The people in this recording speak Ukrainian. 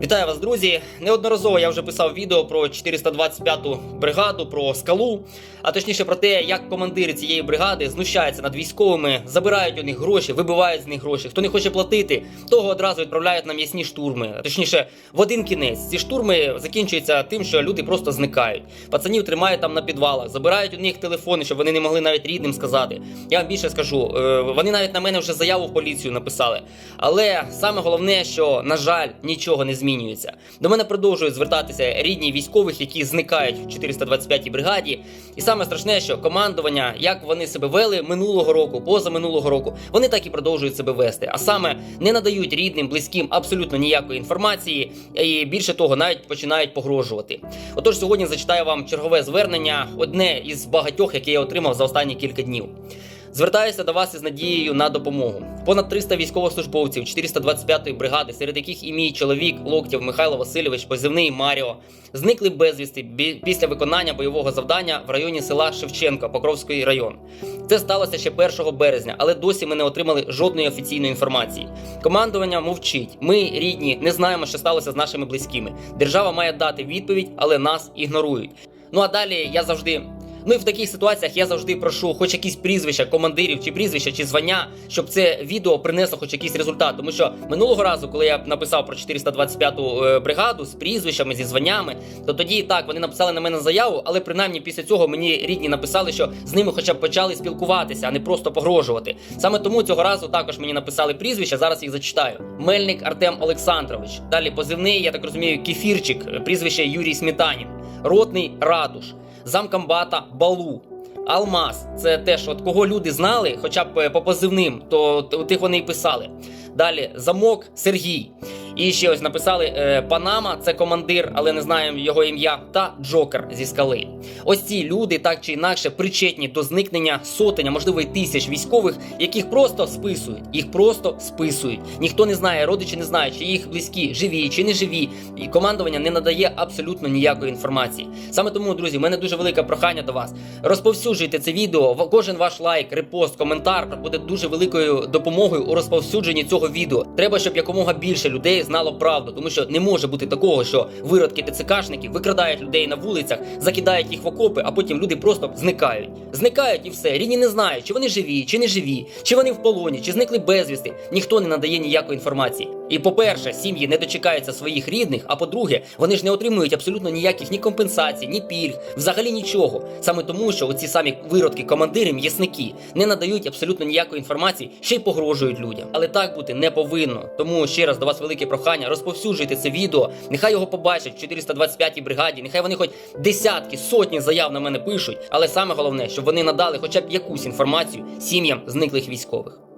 Вітаю вас, друзі! Неодноразово я вже писав відео про 425-ту бригаду, про скалу, а точніше про те, як командири цієї бригади знущаються над військовими, забирають у них гроші, вибивають з них гроші. Хто не хоче платити, того одразу відправляють на м'ясні штурми. Точніше, в один кінець. Ці штурми закінчуються тим, що люди просто зникають. Пацанів тримають там на підвалах, забирають у них телефони, щоб вони не могли навіть рідним сказати. Я вам більше скажу, е, вони навіть на мене вже заяву в поліцію написали. Але саме головне, що на жаль, нічого не змінюється. До мене продовжують звертатися рідні військових, які зникають в 425-й бригаді. І саме страшне, що командування, як вони себе вели минулого року, позаминулого року, вони так і продовжують себе вести. А саме не надають рідним, близьким абсолютно ніякої інформації, і більше того, навіть починають погрожувати. Отож, сьогодні зачитаю вам чергове звернення, одне із багатьох, яке я отримав за останні кілька днів. Звертаюся до вас із надією на допомогу. Понад 300 військовослужбовців 425-ї бригади, серед яких і мій чоловік Локтєв Михайло Васильович, позивний Маріо, зникли безвісти після виконання бойового завдання в районі села Шевченко, Покровський район. Це сталося ще 1 березня, але досі ми не отримали жодної офіційної інформації. Командування мовчить. Ми, рідні, не знаємо, що сталося з нашими близькими. Держава має дати відповідь, але нас ігнорують. Ну а далі я завжди Ну і в таких ситуаціях я завжди прошу хоч якісь прізвища командирів, чи прізвища, чи звання, щоб це відео принесло хоч якийсь результат. Тому що минулого разу, коли я написав про 425-ту е, бригаду з прізвищами, зі званнями, то тоді так вони написали на мене заяву, але принаймні після цього мені рідні написали, що з ними хоча б почали спілкуватися, а не просто погрожувати. Саме тому цього разу також мені написали прізвища. Зараз їх зачитаю. Мельник Артем Олександрович. Далі позивний, я так розумію, кефірчик, прізвище Юрій Сметанін, ротний Радуш замкомбата Балу. Алмаз це теж, от кого люди знали, хоча б е, по позивним, то тих вони і писали. Далі замок Сергій. І ще ось написали е, Панама, це командир, але не знаємо його ім'я, та Джокер зі скали. Ось ці люди так чи інакше причетні до зникнення сотень, а можливо й тисяч військових, яких просто списують. Їх просто списують. Ніхто не знає, родичі не знають, чи їх близькі живі чи не живі. І командування не надає абсолютно ніякої інформації. Саме тому, друзі, в мене дуже велике прохання до вас. Розповсюджуйте це відео. Кожен ваш лайк, репост, коментар буде дуже великою допомогою у розповсюдженні цього відео. Треба, щоб якомога більше людей знало правду, тому що не може бути такого, що виродки ТЦКшників викрадають людей на вулицях, закидають їх в окопи, а потім люди просто зникають. Зникають і все. Рідні не знають, чи вони живі, чи не живі, чи вони в полоні, чи зникли безвісти. Ніхто не надає ніякої інформації. І по-перше, сім'ї не дочекаються своїх рідних. А по-друге, вони ж не отримують абсолютно ніяких ні компенсацій, ні пільг, взагалі нічого. Саме тому, що оці самі виродки, командири, м'ясники не надають абсолютно ніякої інформації, ще й погрожують людям. Але так бути не повинно. Тому ще раз до вас велике прохання, розповсюджуйте це відео. Нехай його побачать в 425-й бригаді. Нехай вони хоч десятки, сотні заяв на мене пишуть. Але саме головне, щоб вони надали хоча б якусь інформацію сім'ям зниклих військових.